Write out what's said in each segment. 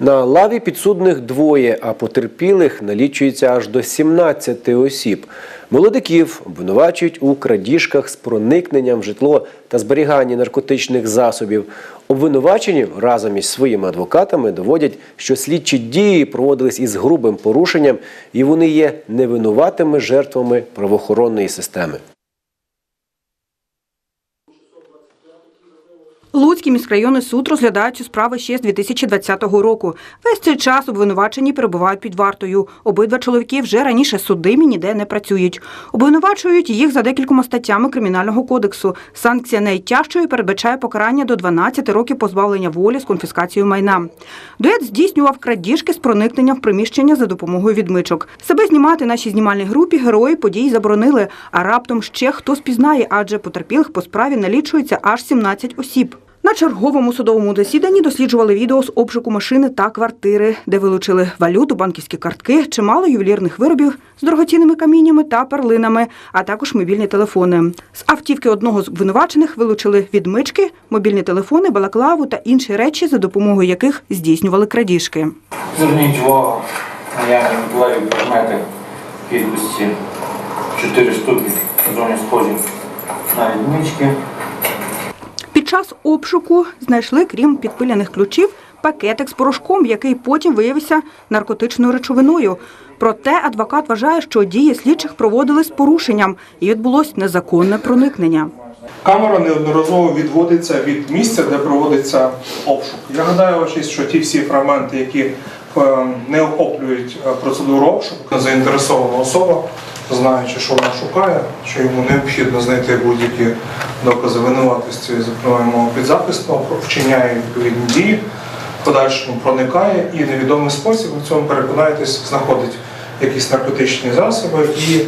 На лаві підсудних двоє, а потерпілих налічується аж до 17 осіб. Молодиків обвинувачують у крадіжках з проникненням в житло та зберіганні наркотичних засобів. Обвинувачені разом із своїми адвокатами доводять, що слідчі дії проводились із грубим порушенням, і вони є невинуватими жертвами правоохоронної системи. Луцький міськрайонний суд розглядає цю справу ще з 2020 року. Весь цей час обвинувачені перебувають під вартою. Обидва чоловіки вже раніше судимі ніде не працюють. Обвинувачують їх за декількома статтями кримінального кодексу. Санкція найтяжчої передбачає покарання до 12 років позбавлення волі з конфіскацією майна. Дует здійснював крадіжки з проникненням в приміщення за допомогою відмичок. Себе знімати нашій знімальній групі герої подій заборонили, а раптом ще хто спізнає, адже потерпілих по справі налічується аж 17 осіб. На черговому судовому засіданні досліджували відео з обшуку машини та квартири, де вилучили валюту, банківські картки, чимало ювелірних виробів з дорогоцінними каміннями та перлинами, а також мобільні телефони. З автівки одного з обвинувачених вилучили відмички, мобільні телефони, балаклаву та інші речі, за допомогою яких здійснювали крадіжки. Зверніть увагу, наявні металеві предмети кількості 4 штуки зоні схожі на відмички. Час обшуку знайшли, крім підпиляних ключів, пакетик з порошком, який потім виявився наркотичною речовиною. Проте адвокат вважає, що дії слідчих проводили з порушенням і відбулось незаконне проникнення. Камера неодноразово відводиться від місця, де проводиться обшук. Я гадаю, що ті всі фрагменти, які е, не охоплюють е, процедуру обшуку, заінтересована особа, знаючи, що вона шукає, що йому необхідно знайти будь-які докази винуватості, зокрема підзахисного, вчиняє відповідні дії, в подальшому проникає і невідомий спосіб в цьому переконаєтесь, знаходить якісь наркотичні засоби і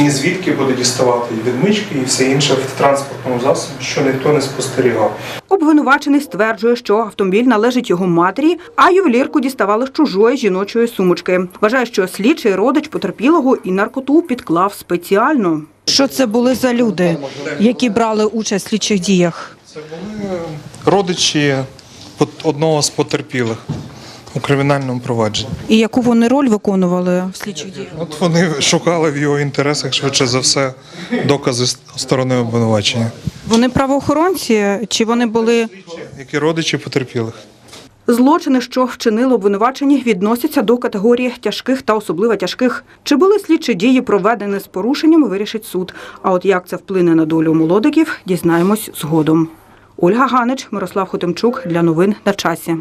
ні звідки буде діставати і відмички, і все інше в транспортному засобі, що ніхто не спостерігав. Обвинувачений стверджує, що автомобіль належить його матері, а ювелірку діставали з чужої жіночої сумочки. Вважає, що слідчий родич потерпілого і наркоту підклав спеціально. Що це були за люди, які брали участь в слідчих діях? Це були родичі одного з потерпілих у кримінальному провадженні. І яку вони роль виконували в слідчих діях? От вони шукали в його інтересах швидше за все докази сторони обвинувачення, Вони правоохоронці чи вони були які родичі потерпілих. Злочини, що вчинили обвинувачені, відносяться до категорії тяжких та особливо тяжких. Чи були слідчі дії проведені з порушеннями, вирішить суд. А от як це вплине на долю молодиків, дізнаємось згодом. Ольга Ганич, Мирослав Хотимчук для новин на часі.